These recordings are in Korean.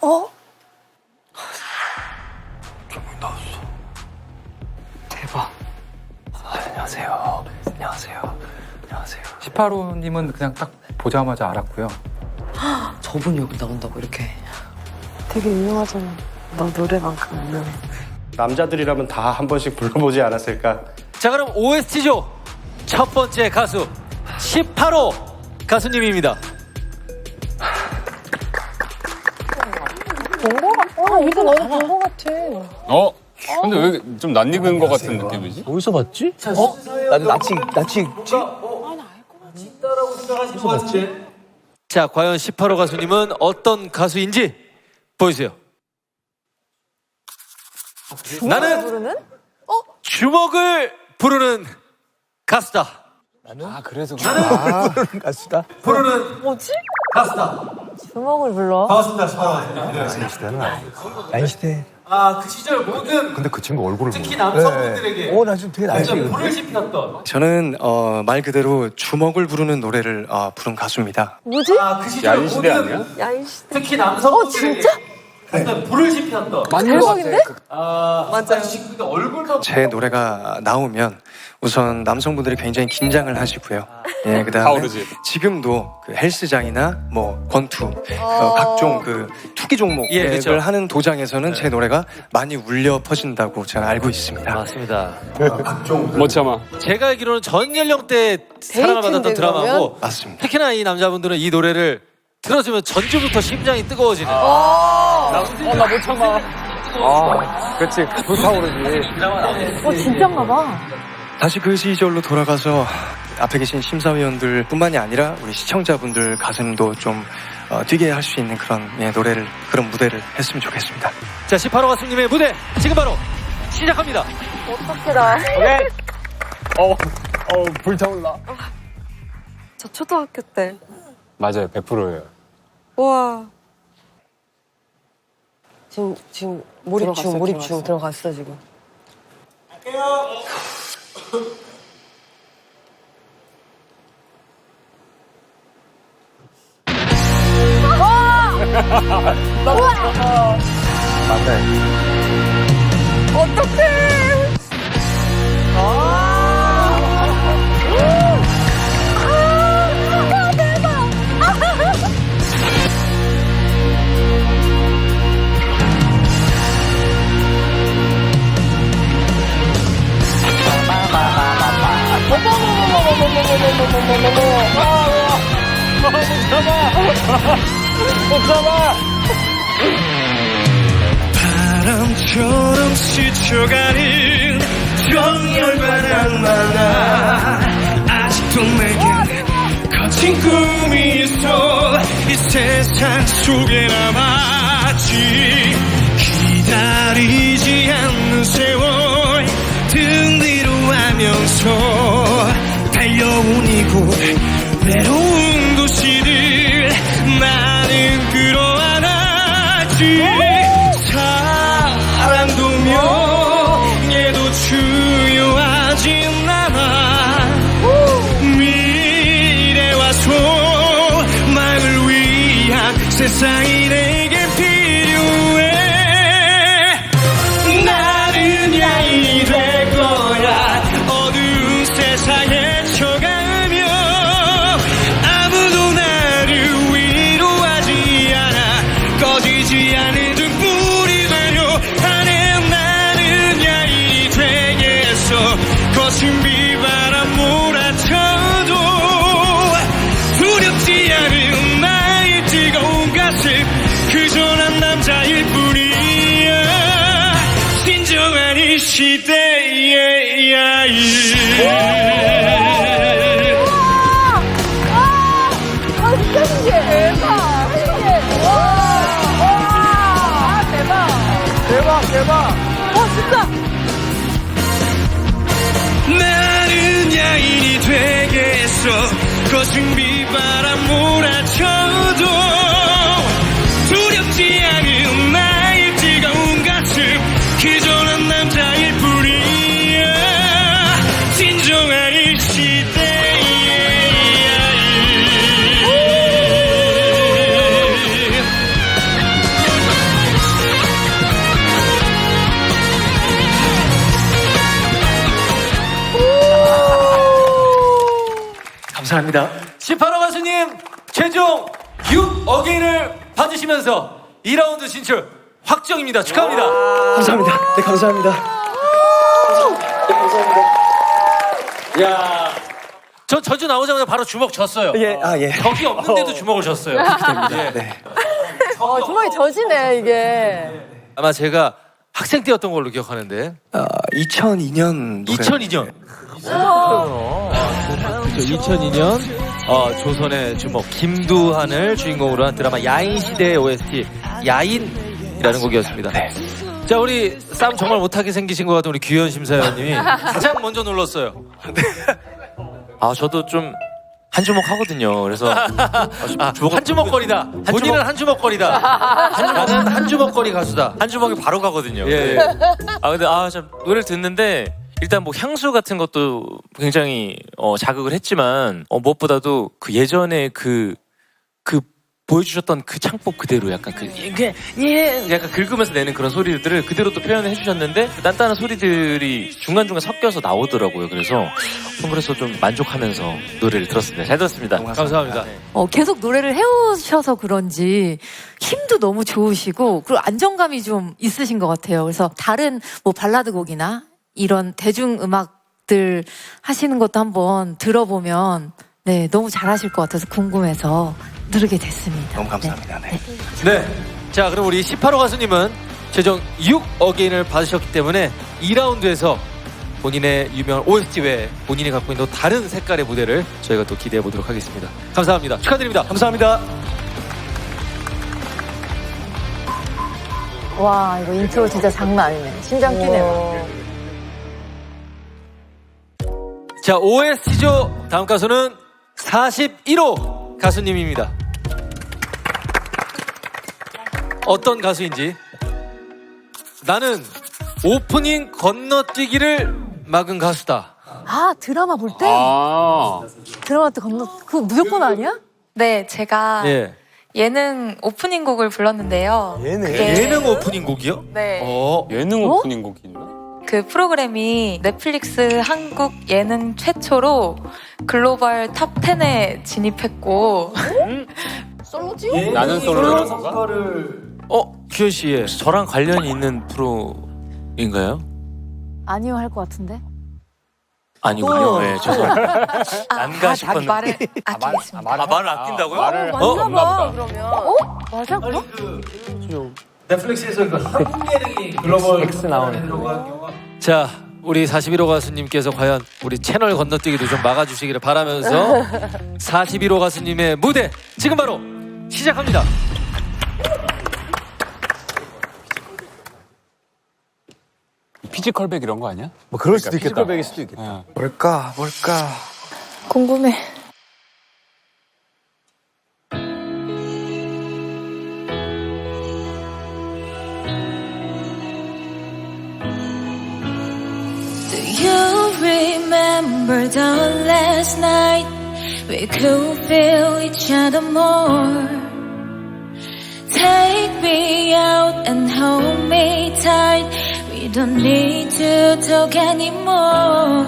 어? 대박. 안녕하세요. 안녕하세요. 안녕하세요. 18호님은 그냥 딱 보자마자 알았고요. 저분이 여기 나온다고 이렇게. 되게 유명하잖아. 너 노래만큼 유명해. 남자들이라면 다 한 번씩 불러보지 않았을까? 자 그럼 OST죠. 첫 번째 가수 18호 가수님입니다. 어, 이거 나도 본거 같아. 어? 근데 왜 좀 낯익은 것 같은 느낌이지? 어디서 봤지? 나도 나치 나치 자 과연 18호 가수님은 어떤 가수인지 보여주세요. 나는 부르는? 주먹을 부르는 가수다. 아, 그래서. 가수다. 부르는 뭐지? 가수다. 주먹을 불러. 나이시대. 아 그 시절 모든 근데 그 친구 얼굴을 특히. 남성분들에게 오, 나 지금 되게 나이시. 불을 지폈던 저는 어, 말 그대로 주먹을 부르는 노래를 어, 부른 가수입니다. 뭐지? 아 그 시절 야인 시대 모든 아니야? 야이씨. 특히 남성분들에게 어, 진짜? 어떤 불을 지폈던 대박인데? 아 맞아요. 지금 얼굴도 제 노래가 나오면 우선 남성분들이 굉장히 긴장을 하시고요. 예, 그다음에 타오르지. 지금도 그 헬스장이나 뭐 권투 어, 각종 그 투기 종목을 예, 그렇죠. 하는 도장에서는 제 노래가 많이 울려 퍼진다고 제가 알고 있습니다. 맞습니다. 못 참아. 제가 알기로는 전 연령대 사랑을 받았던 데이트인데, 드라마고 맞습니다. 특히나 이 남자분들은 이 노래를 들어주면 전주부터 심장이 뜨거워지는 아, 못 참아. 아, 그렇지. 불타오르지. 어, 진짠가 봐. 다시 그 시절로 돌아가서 앞에 계신 심사위원들 뿐만이 아니라 우리 시청자분들 가슴도 좀 어, 뛰게 할 수 있는 그런 예, 노래를 그런 무대를 했으면 좋겠습니다. 자 18호 가수님의 무대 지금 바로 시작합니다. 어떡해, 나. 어, 어, 불타올라. 저 초등학교 때. 맞아요, 100%예요. 우와. 지금 지금 몰입 중 몰입 중 들어갔어. 지금. 어떡해. 아, 바람처럼 스쳐가는 정열과 낭만아 아직도 내겐 거친 꿈이 있어 이 세상 속에 남았지 기다리지 않는 세월 등 뒤로 하면서 이곳 외로운 도시를 나는 끌어안았지. 사랑도 명예도 중요하진 않아. 미래와 소망을 위한 세상이 거친 비바람 몰아쳐도 두렵지 않은 나의 뜨거운 가슴 그저 난 남자일 뿐이야 진정한 이 시대의 신기해. 대박. 와. 와. 대박. 어, 진짜. 되겠어. 거친 비바람 몰아쳐도 감사합니다. 18호 가수님 최종 6 어게인을 받으시면서 2라운드 진출 확정입니다. 축하합니다. 감사합니다. 네, 감사합니다. 야, 저 저주 나오자마자 바로 주먹 줬어요. 예, 아, 예. 적이 없는데도 주먹을 줬어요. 예. 네. 어, 주먹이 져지네, 이게. 아마 제가 학생 때였던 걸로 기억하는데 어, 2002년 노래. 2002년. 그렇죠. 2002년 어, 조선의 주먹 김두한을 주인공으로 한 드라마 야인 시대의 OST 야인이라는 곡이었습니다. 자 우리 싸움 정말 못하게 생기신 것 같은 우리 규현 심사위원님이 가장 먼저 눌렀어요. 아 저도 좀 한 주먹 하거든요. 그래서 아, 한 주먹거리다. 본인은 한 주먹거리다. 나는 한 주먹거리 가수다. 한 주먹이 바로 가거든요. 예, 예. 아 근데 아 참 노래를 듣는데 일단 뭐 향수 같은 것도 굉장히 어, 자극을 했지만 어, 무엇보다도 그 예전에 그 그 보여주셨던 그 창법 그대로 약간 그 이게 예 약간 긁으면서 내는 그런 소리들을 그대로 또 표현을 해주셨는데 그 단단한 소리들이 중간 중간 섞여서 나오더라고요. 그래서 전 그래서 좀 만족하면서 노래를 들었습니다. 잘 들었습니다. 감사합니다. 어, 계속 노래를 해오셔서 그런지 힘도 너무 좋으시고 그리고 안정감이 좀 있으신 것 같아요. 그래서 다른 뭐 발라드 곡이나 이런 대중 음악들 하시는 것도 한번 들어보면 네 너무 잘하실 것 같아서 궁금해서 들으게 됐습니다. 너무 감사합니다. 네. 네. 자, 그럼 우리 18호 가수님은 최종 6어게인을 받으셨기 때문에 2라운드에서 본인의 유명한 OST 외에 본인이 갖고 있는 또 다른 색깔의 무대를 저희가 또 기대해 보도록 하겠습니다. 감사합니다. 축하드립니다. 감사합니다. 와, 이거 인트로 진짜 장난 아니네. 심장 뛰네요. 자, OST죠. 다음 가수는 41호 가수님입니다. 어떤 가수인지 나는 오프닝 건너뛰기를 막은 가수다. 아, 드라마 볼 때? 아. 드라마 때 건너, 그거 무조건 아니야? 네, 제가 예. 예능 오프닝 곡을 불렀는데요. 얘네. 그게- 예능 오프닝 곡이요? 네. 어. 예능 어? 오프닝 곡이 있나? 그 프로그램이 넷플릭스 한국 예능 최초로 글로벌 탑 10에 진입했고 솔로지? 나는 솔로라는 건가? 어, 규현 씨. 예. 저랑 관련이 있는 프로인가요? 아니요, 할 것 같은데. 아니군요. 네, 죄송합니다. 아, 난가 아, 싶었는데. 말을 아끼겠습니다. 말, 아, 말을 아낀다고요? 말을 맞나 없나 봐. 그러면. 어? 맞아, 그럼? 넷플릭스에서 그 한국 예능이 글로벌 X 나오는 자, 우리 41호 가수님께서 과연 우리 채널 건너뛰기도 좀 막아주시기를 바라면서 41호 가수님의 무대 지금 바로 시작합니다. 피지컬백 이런 거 아니야? 뭐 그럴 수도 있겠다. 피지컬백일 수도 있겠다. 예. 뭘까, 뭘까. 궁금해. Remember the last night we could feel each other more? Take me out and hold me tight. We don't need to talk anymore.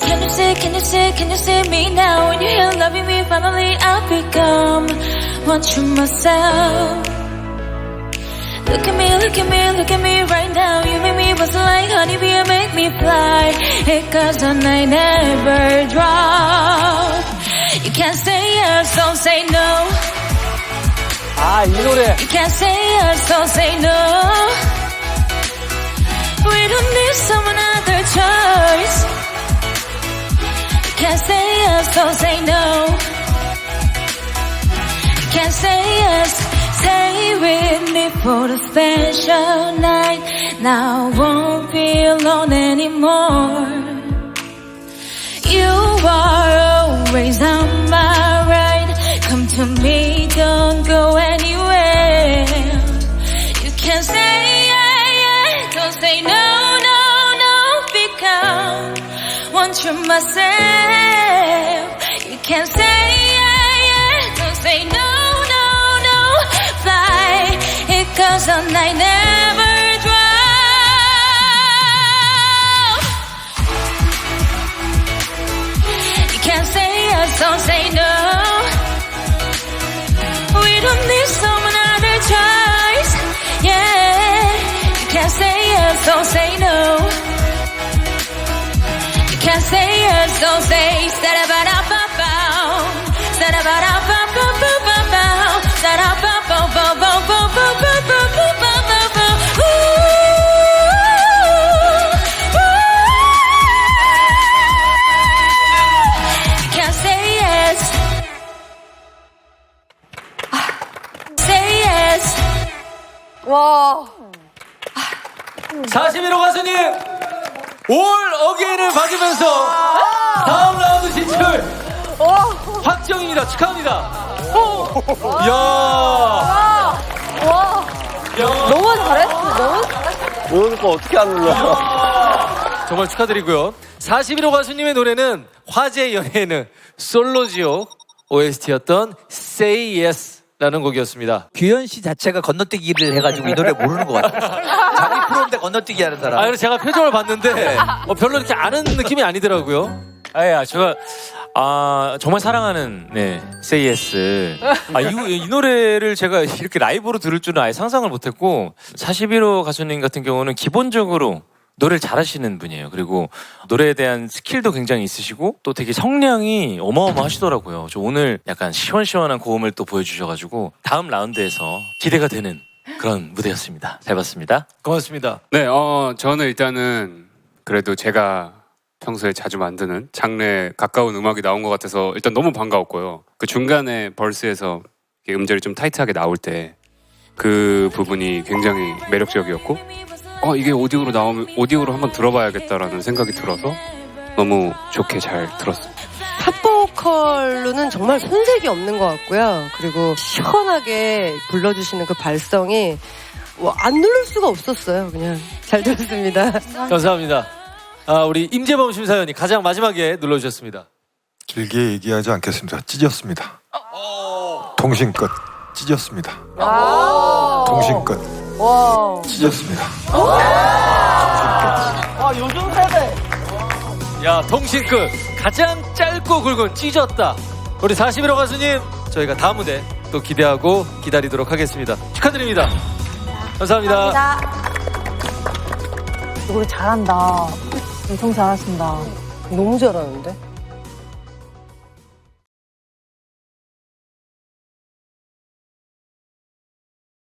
Can you see, can you see, can you see me now? When you're here loving me, finally I've become one true myself. Look at me, look at me, look at me right now. You make me buzz like honeybee and make me fly. It goes on, I never drop. You can't say yes, don't say no. 아, 이 노래. You can't say yes, don't say no. We don't need some with me for the special night. Now I won't be alone anymore. You are always on my right. Come to me, don't go anywhere. You can say yeah, yeah, don't say no, no, no, become one true myself. You can say Cause the never drowns You can't say yes, don't say no. We don't need some other choice. Yeah. You can't say yes, don't say no. You can't say yes, don't say. Said about up about Said about 41호 가수님 올 어게인을 받으면서 다음 라운드 진출 확정입니다. 축하합니다. 이야. 와. 너무 잘했어. 너무 오늘 거 어떻게 안 눌러? 정말 축하드리고요. 41호 가수님의 노래는 화제 연예는 솔로지옥 OST였던 Say Yes 라는 곡이었습니다. 규현 씨 자체가 건너뛰기를 해가지고 이 노래 모르는 것 같아. 자기 프로인데 건너뛰기 하는 사람. 아, 그래서 제가 표정을 봤는데 어, 별로 이렇게 아는 느낌이 아니더라고요. 아야 제가 아 정말 사랑하는 네 Say Yes 아이 이 노래를 제가 이렇게 라이브로 들을 줄은 아예 상상을 못했고 41호 가수님 같은 경우는 기본적으로 노래를 잘하시는 분이에요. 그리고 노래에 대한 스킬도 굉장히 있으시고 또 되게 성량이 어마어마하시더라고요. 저 오늘 약간 시원시원한 고음을 또 보여주셔가지고 다음 라운드에서 기대가 되는 그런 무대였습니다. 잘 봤습니다. 고맙습니다. 네, 어, 저는 일단은 그래도 제가 평소에 자주 만드는 장르에 가까운 음악이 나온 것 같아서 일단 너무 반가웠고요. 그 중간에 벌스에서 음절이 좀 타이트하게 나올 때 그 부분이 굉장히 매력적이었고, 어, 이게 오디오로 나오면 오디오로 한번 들어봐야겠다라는 생각이 들어서 너무 좋게 잘 들었어요. 탑보컬로는 정말 손색이 없는 것 같고요. 그리고 시원하게 불러주시는 그 발성이 뭐 안 누를 수가 없었어요. 그냥 잘 들었습니다. 감사합니다. 아, 우리 임재범 심사위원이 가장 마지막에 눌러주셨습니다. 길게 얘기하지 않겠습니다. 찢었습니다. 통신 끝. 찢었습니다. 통신 끝. 와. 찢었습니다. 아, 요즘 세대. 야, 통신 끝. 가장 짧고 굵은 찢었다. 우리 41호 가수님, 저희가 다음 무대 또 기대하고 기다리도록 하겠습니다. 축하드립니다. 감사합니다. 노래 잘한다. 엄청 잘하신다. 너무 잘하는데?